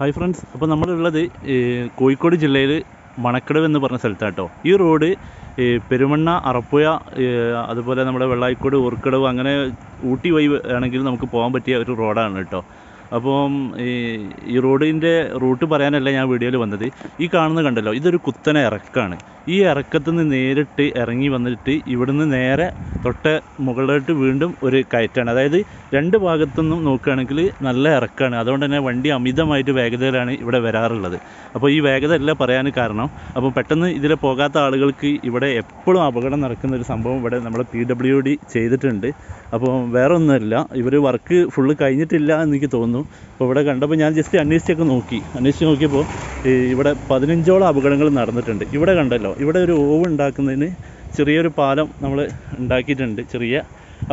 Hi friends അപ്പോൾ നമ്മളുള്ളത് കോഴിക്കോട് ജില്ലയിൽ മണക്കടവ് എന്ന് പറഞ്ഞ സ്ഥലത്താട്ടോ. ഈ റോഡ് പെരുമണ്ണ അറപ്പുഴ അതുപോലെ നമ്മുടെ വെള്ളായിക്കോട് ഊർക്കടവ് അങ്ങനെ ഊട്ടി വൈ ആണെങ്കിൽ നമുക്ക് പോകാൻ പറ്റിയ ഒരു റോഡാണ് കേട്ടോ. അപ്പം ഈ ഈ റോഡിന്റെ റൂട്ട് പറയാനല്ല ഞാൻ വീഡിയോയിൽ വന്നത്. ഈ കാണുന്ന കണ്ടല്ലോ ഇതൊരു കുത്തനെ ഇറക്കാണ്. ഈ ഇറക്കത്തുനിന്ന് നേരിട്ട് ഇറങ്ങി വന്നിട്ട് ഇവിടുന്ന് നേരെ തൊട്ട് മുകളിലോട്ട് വീണ്ടും ഒരു കയറ്റാണ്. അതായത് രണ്ട് ഭാഗത്തുനിന്നും നോക്കുകയാണെങ്കിൽ നല്ല ഇറക്കമാണ്. അതുകൊണ്ട് തന്നെ വണ്ടി അമിതമായിട്ട് വേഗതയിലാണ് ഇവിടെ വരാറുള്ളത്. അപ്പോൾ ഈ വേഗത അല്ല പറയാൻ കാരണം. അപ്പോൾ പെട്ടെന്ന് ഇതിൽ പോകാത്ത ആളുകൾക്ക് ഇവിടെ എപ്പോഴും അപകടം നടക്കുന്ന ഒരു സംഭവം ഇവിടെ നമ്മൾ പി ഡബ്ല്യു ഡി ചെയ്തിട്ടുണ്ട്. അപ്പോൾ വേറെ ഒന്നുമില്ല ഇവർ വർക്ക് ഫുള്ള് കഴിഞ്ഞിട്ടില്ല എന്ന് എനിക്ക് തോന്നുന്നു. അപ്പോൾ ഇവിടെ കണ്ടപ്പോൾ ഞാൻ ജസ്റ്റ് അന്വേഷിച്ചൊക്കെ നോക്കി. അന്വേഷിച്ച് നോക്കിയപ്പോൾ ഇവിടെ പതിനഞ്ചോളം അപകടങ്ങൾ നടന്നിട്ടുണ്ട്. ഇവിടെ കണ്ടല്ലോ ഇവിടെ ഒരു ഓവ് ഉണ്ടാക്കുന്നതിന് ചെറിയൊരു പാലം നമ്മൾ ഉണ്ടാക്കിയിട്ടുണ്ട് ചെറിയ.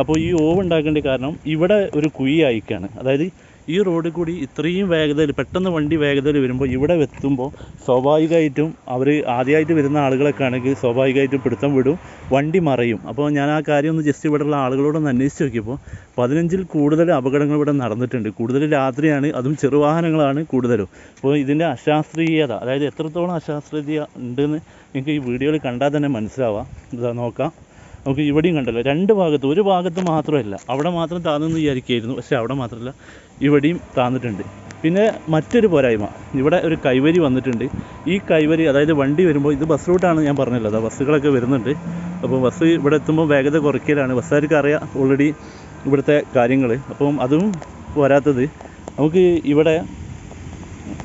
അപ്പോൾ ഈ ഓവ് ഉണ്ടാക്കേണ്ട കാരണം ഇവിടെ ഒരു കുഴി അയക്കാണ് അതായത് ഈ റോഡിൽ കൂടി ഇത്രയും വേഗതയിൽ പെട്ടെന്ന് വണ്ടി വേഗതയിൽ വരുമ്പോൾ ഇവിടെ എത്തുമ്പോൾ സ്വാഭാവികമായിട്ടും അവർ ആദ്യമായിട്ട് വരുന്ന ആളുകളൊക്കെ ആണെങ്കിൽ സ്വാഭാവികമായിട്ടും പിടുത്തം വിടും വണ്ടി മറയും. അപ്പോൾ ഞാൻ ആ കാര്യം ഒന്ന് ജസ്റ്റ് ഇവിടെയുള്ള ആളുകളോടൊന്ന് അന്വേഷിച്ച് നോക്കിയപ്പോൾ പതിനഞ്ചിൽ കൂടുതൽ അപകടങ്ങൾ ഇവിടെ നടന്നിട്ടുണ്ട്. കൂടുതൽ രാത്രിയാണ് അതും ചെറുവാഹനങ്ങളാണ് കൂടുതലും. അപ്പോൾ ഇതിന്റെ അശാസ്ത്രീയത അതായത് എത്രത്തോളം അശാസ്ത്രീയത ഉണ്ടെന്ന് നിങ്ങൾക്ക് ഈ വീഡിയോയിൽ കണ്ടാൽ തന്നെ മനസ്സിലാവാം. നോക്കാം. നമുക്ക് ഇവിടെയും കണ്ടല്ലോ രണ്ട് ഭാഗത്ത് ഒരു ഭാഗത്ത് മാത്രമല്ല. അവിടെ മാത്രം താന്നെന്ന് വിചാരിക്കുകയായിരുന്നു പക്ഷേ അവിടെ മാത്രമല്ല ഇവിടെയും താന്നിട്ടുണ്ട്. പിന്നെ മറ്റൊരു പോരായ്മ ഇവിടെ ഒരു കൈവരി വന്നിട്ടുണ്ട്. ഈ കൈവരി അതായത് വണ്ടി വരുമ്പോൾ ഇത് ബസ് റൂട്ടാണ് ഞാൻ പറഞ്ഞല്ലോ അതാ ബസ്സുകളൊക്കെ വരുന്നുണ്ട്. അപ്പോൾ ബസ് ഇവിടെ എത്തുമ്പോൾ വേഗത കുറയ്ക്കലാണ്. ബസ്സുകാർക്ക് അറിയാം ഓൾറെഡി ഇവിടുത്തെ കാര്യങ്ങൾ അപ്പം അതും പോരാത്തത് നമുക്ക് ഇവിടെ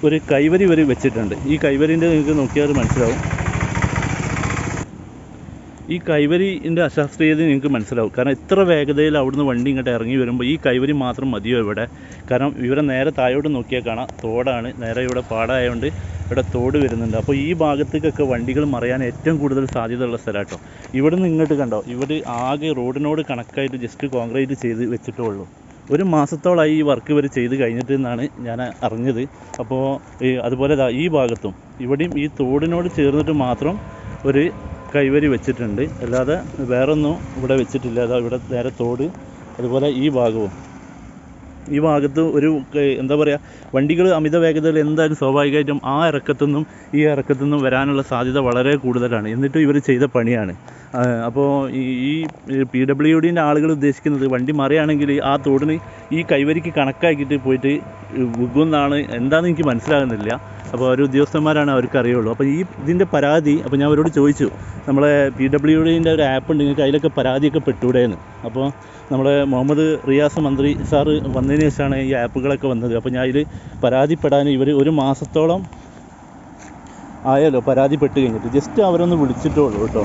ഒരു കൈവരി വരെ വെച്ചിട്ടുണ്ട്. ഈ കൈവരിന്റെ നിങ്ങൾക്ക് നോക്കിയാൽ മനസ്സിലാവും. ഈ കൈവരിന്റെ അശാസ്ത്രീയത നിങ്ങൾക്ക് മനസ്സിലാവും. കാരണം ഇത്ര വേഗതയിൽ അവിടുന്ന് വണ്ടി ഇങ്ങോട്ട് ഇറങ്ങി വരുമ്പോൾ ഈ കൈവരി മാത്രം മതിയോ ഇവിടെ? കാരണം ഇവരെ നേരെ താഴോട്ട് നോക്കിയാൽ കാണാം. തോടാണ്. നേരെ ഇവിടെ പാടായതുകൊണ്ട് ഇവിടെ തോട് വരുന്നുണ്ട്. അപ്പോൾ ഈ ഭാഗത്തേക്കൊക്കെ വണ്ടികൾ മറിയാൻ ഏറ്റവും കൂടുതൽ സാധ്യതയുള്ള സ്ഥലം കേട്ടോ ഇവിടെ നിന്ന് ഇങ്ങോട്ട് കണ്ടോ? ഇവിടെ ആകെ റോഡിനോട് കണക്കായിട്ട് ജസ്റ്റ് കോൺക്രീറ്റ് ചെയ്ത് വെച്ചിട്ടേ ഉള്ളൂ ഒരു മാസത്തോളമായി ഈ വർക്ക് ഇവർ ചെയ്ത് കഴിഞ്ഞിട്ട് എന്നാണ് ഞാൻ അറിഞ്ഞത്. അപ്പോൾ ഈ അതുപോലെ ഈ ഭാഗത്തും ഇവിടെയും ഈ തോടിനോട് ചേർന്നിട്ട് മാത്രം ഒരു കൈവരി വെച്ചിട്ടുണ്ട്. അല്ലാതെ വേറൊന്നും ഇവിടെ വെച്ചിട്ടില്ല. അതാ ഇവിടെ നേരെ തോട് അതുപോലെ ഈ ഭാഗവും. ഈ ഭാഗത്ത് ഒരു എന്താ പറയുക വണ്ടികൾ അമിത വേഗതയിൽ എന്തായാലും സ്വാഭാവികമായിട്ടും ആ ഇറക്കത്തുനിന്നും ഈ ഇറക്കത്തുനിന്നും വരാനുള്ള സാധ്യത വളരെ കൂടുതലാണ്. എന്നിട്ടും ഇവർ ചെയ്ത പണിയാണ്. അപ്പോൾ ഈ പി ഡബ്ല്യു ഡിന്റെ ആളുകൾ ഉദ്ദേശിക്കുന്നത് വണ്ടി മറിയാണെങ്കിൽ ആ തോടിന് ഈ കൈവരിക്ക് കണക്കാക്കിയിട്ട് പോയിട്ട് വിൽക്കുമെന്നാണ് എന്താണെന്ന് എനിക്ക് മനസ്സിലാകുന്നില്ല. അപ്പോൾ ഒരു ഉദ്യോഗസ്ഥന്മാരാണ് അവർക്ക് അറിയുള്ളൂ അപ്പോൾ ഈ ഇതിന്റെ പരാതി അപ്പോൾ ഞാൻ അവരോട് ചോദിച്ചു നമ്മളെ പി ഡബ്ല്യു ഡിന്റെ ഒരു ആപ്പ് ഉണ്ട് നിങ്ങൾക്ക് അതിലൊക്കെ പരാതിയൊക്കെ പെട്ടൂടെയെന്ന് അപ്പോൾ നമ്മുടെ മുഹമ്മദ് റിയാസ് മന്ത്രി സാറ് വന്നതിന് ശേഷമാണ് ഈ ആപ്പുകളൊക്കെ വന്നത്. അപ്പോൾ ഞാൻ ഇതിൽ പരാതിപ്പെടാൻ ഇവർ ഒരു മാസത്തോളം ആയാലോ പരാതിപ്പെട്ട് കഴിഞ്ഞിട്ട്. ജസ്റ്റ് അവരൊന്ന് വിളിച്ചിട്ടേ ഉള്ളൂ കേട്ടോ.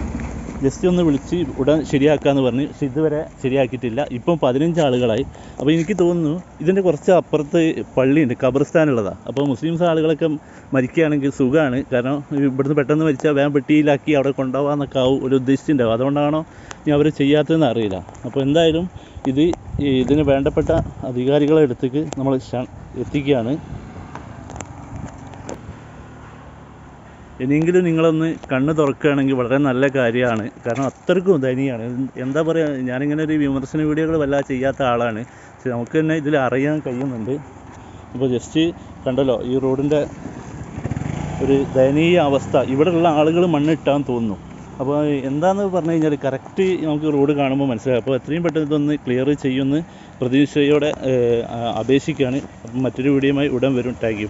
ജസ്റ്റ് ഒന്ന് വിളിച്ച് ഉടൻ ശരിയാക്കാമെന്ന് പറഞ്ഞ് പക്ഷെ ഇതുവരെ ശരിയാക്കിയിട്ടില്ല. ഇപ്പം പതിനഞ്ച് ആളുകളായി. അപ്പോൾ എനിക്ക് തോന്നുന്നു ഇതിന്റെ കുറച്ച് അപ്പുറത്ത് പള്ളിയുണ്ട് ഖബർസ്ഥാനുള്ളതാണ് അപ്പോൾ മുസ്ലിംസ് ആളുകളൊക്കെ മരിക്കുകയാണെങ്കിൽ സുഖമാണ് കാരണം ഇവിടുന്ന് പെട്ടെന്ന് മരിച്ചാൽ വേഗം പെട്ടിയിലാക്കി അവിടെ കൊണ്ടുപോകാമെന്നൊക്കെ ആവും ഒരു ഉദ്ദേശിച്ചിട്ടുണ്ടാവും അതുകൊണ്ടാണോ ഇനി അവർ ചെയ്യാത്തതെന്ന് അറിയില്ല. അപ്പോൾ എന്തായാലും ഇത് ഇതിന് വേണ്ടപ്പെട്ട അധികാരികളെ അടുത്തേക്ക് നമ്മൾ എത്തിക്കുകയാണ്. ഇനിയെങ്കിലും നിങ്ങളൊന്ന് കണ്ണ് തുറക്കുകയാണെങ്കിൽ വളരെ നല്ല കാര്യമാണ്. കാരണം അത്രക്കും ദയനീയമാണ് എന്താ പറയുക ഞാനിങ്ങനെ ഒരു വിമർശന വീഡിയോകൾ വല്ലാതെ ചെയ്യാത്ത ആളാണ്. പക്ഷെ നമുക്ക് തന്നെ ഇതിൽ അറിയാൻ കഴിയുന്നുണ്ട്. ഇപ്പോൾ ജസ്റ്റ് കണ്ടല്ലോ ഈ റോഡിന്റെ ഒരു ദയനീയ അവസ്ഥ. ഇവിടെയുള്ള ആളുകൾ മണ്ണിട്ടാൻ തോന്നുന്നു. അപ്പോൾ എന്താണെന്ന് പറഞ്ഞു കഴിഞ്ഞാൽ കറക്റ്റ് നമുക്ക് റോഡ് കാണുമ്പോൾ മനസ്സിലാകും. അപ്പോൾ എത്രയും പെട്ടെന്ന് ഇതൊന്ന് ക്ലിയർ ചെയ്യുമെന്ന് പ്രതീക്ഷയോടെ അപേക്ഷിക്കുകയാണ്. മറ്റൊരു വീഡിയോയുമായി ഉടൻ വരും. യു